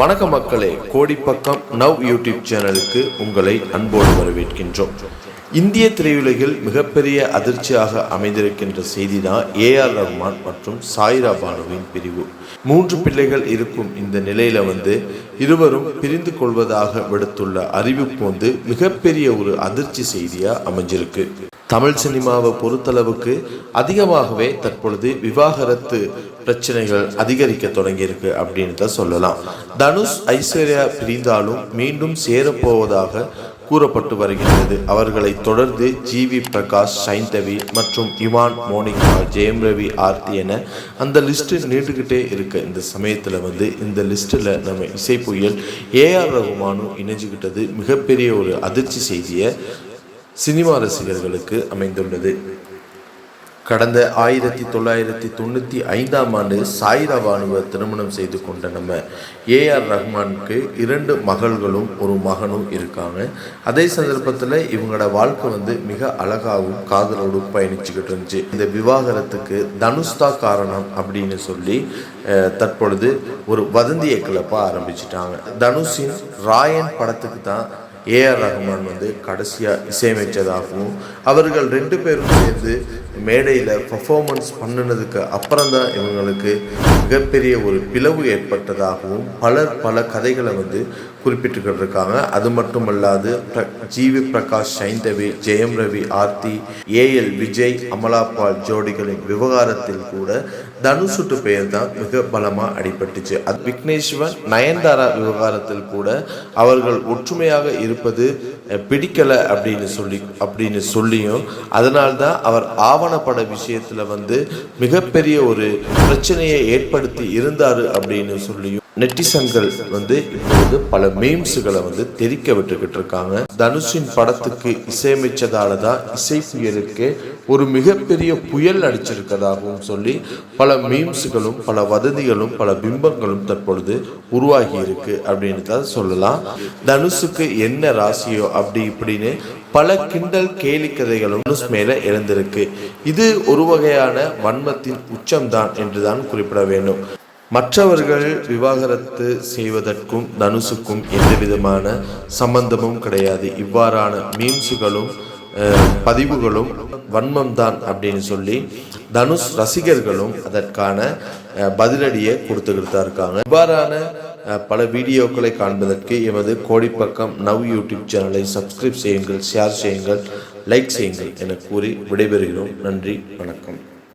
வணக்க மக்களே கோடிப்பக்கம் now YouTube சேனலுக்கு உங்களை அன்போடு வரவேற்கின்றோம். இந்திய திரையுலகில் மிகப்பெரிய அதிர்ச்சியாக அமைந்திருக்கின்ற செய்தி தான் ஏஆர் ரஹ்மான் மற்றும் சாயிரா பானுவின் பிரிவு. மூன்று பிள்ளைகள் இருக்கும் இந்த நிலையில வந்து இருவரும் பிரிந்து கொள்வதாக விடுத்துள்ள அறிவிப்பு வந்து மிகப்பெரிய ஒரு அதிர்ச்சி செய்தியா அமைஞ்சிருக்கு. தமிழ் சினிமாவை பொறுத்தளவுக்கு அதிகமாகவே தற்பொழுது விவாகரத்து பிரச்சனைகள் அதிகரிக்க தொடங்கியிருக்கு அப்படின்னு தான் சொல்லலாம். தனுஷ் ஐஸ்வர்யா பிரிந்தாலும் மீண்டும் சேரப்போவதாக கூறப்பட்டு வருகின்றது அவர்களை தொடர்ந்து ஜிவி பிரகாஷ் சைந்தவி மற்றும் இவான் மோனிகா ஜெயம் ரவி ஆர்த்தி என அந்த லிஸ்ட் நீண்டுகிட்டே இருக்க. இந்த சமயத்தில் வந்து இந்த லிஸ்ட்டில் நம்ம இசை புயல் ஏஆர் ரகுமானும் இணைஞ்சுக்கிட்டது மிகப்பெரிய ஒரு அதிர்ச்சி செய்தியை சினிமா ரசிகர்களுக்கு அமைந்துள்ளது. கடந்த ஆயிரத்தி தொள்ளாயிரத்தி தொண்ணூற்றி ஐந்தாம் ஆண்டு சாயிரா பானுவை திருமணம் செய்து கொண்ட நம்ம ஏஆர் ரஹ்மானுக்கு இரண்டு மகள்களும் ஒரு மகனும் இருக்காங்க. அதே சந்தர்ப்பத்தில் இவங்களோட வாழ்க்கை வந்து மிக அழகாகவும் காதலோடும் பயணிச்சுக்கிட்டு இருந்துச்சு. இந்த விவாகரத்துக்கு தனுஷ்தா காரணம் அப்படின்னு சொல்லி தற்பொழுது ஒரு வதந்தியை கிளப்ப ஆரம்பிச்சிட்டாங்க. தனுஷின் ராயன் படத்துக்கு தான் ஏஆர் ரஹ்மான் வந்து கடைசியாக இசையமைச்சதாகவும் அவர்கள் ரெண்டு பேரும் சேர்ந்து மேடையில் பர்ஃபார்மன்ஸ் பண்ணினதுக்கு அப்புறம் தான் இவங்களுக்கு மிகப்பெரிய ஒரு பிளவு ஏற்பட்டதாகவும் பலர் பல கதைகளை வந்து குறிப்பிட்டுக்கிட்டு இருக்காங்க அது மட்டுமல்லாது ஜிவி பிரகாஷ் சைந்தவி ஜெயம் ரவி ஆர்த்தி ஏஎல் விஜய் அமலாபால் ஜோடிகளின் விவகாரத்தில் கூட தனுஷுட்டு பெயர் தான் மிக பலமாக அடிபட்டுச்சு. அது விக்னேஸ்வன் நயன்தாரா விவகாரத்தில் கூட அவர்கள் ஒற்றுமையாக இரு இருப்பது பிடிக்கலை பிடிக்கல அப்படின்னு சொல்லி அப்படின்னு சொல்லியும் அதனால்தான் அவர் ஆவணப்பட விஷயத்துல வந்து மிகப்பெரிய ஒரு பிரச்சனையை ஏற்படுத்தி இருந்தார் அப்படின்னு சொல்லியும் நெட்டிசன்கள் வந்து இப்பொழுது பல மீம்ஸுகளை வந்து தெரிக்க விட்டுக்கிட்டு இருக்காங்க தனுஷின் படத்துக்கு இசையமைச்சதால தான் இசை புயலுக்கு ஒரு மிகப்பெரிய புயல் அடிச்சிருக்கதாகவும் சொல்லி பல மீம்ஸுகளும் பல வதந்திகளும் பல பிம்பங்களும் தற்பொழுது உருவாகி இருக்கு அப்படின்னு தான் சொல்லலாம். தனுஷுக்கு என்ன ராசியோ அப்படி இப்படின்னு பல கிண்டல் கேலி கதைகளும் தனுஷ் மேல எழுந்திருக்கு. இது ஒரு வகையான வன்மத்தின் உச்சம்தான் என்றுதான் குறிப்பிட வேண்டும். மற்றவர்கள் விவாகரத்து செய்வதற்கும் தனுஷுக்கும் எந்த விதமான சம்பந்தமும் கிடையாது. இவ்வாறான மீம்ஸுகளும் பதிவுகளும் வன்மம் தான் அப்படின்னு சொல்லி தனுஷ் ரசிகர்களும் அதற்கான பதிலடியை கொடுத்துக்கிட்டு தான் இருக்காங்க. இவ்வாறான பல வீடியோக்களை காண்பதற்கு எமது கோடிப்பக்கம் நவ் யூடியூப் சேனலை சப்ஸ்கிரைப் செய்யுங்கள் ஷேர் செய்யுங்கள் லைக் செய்யுங்கள் என கூறி விடைபெறுகிறோம். நன்றி வணக்கம்.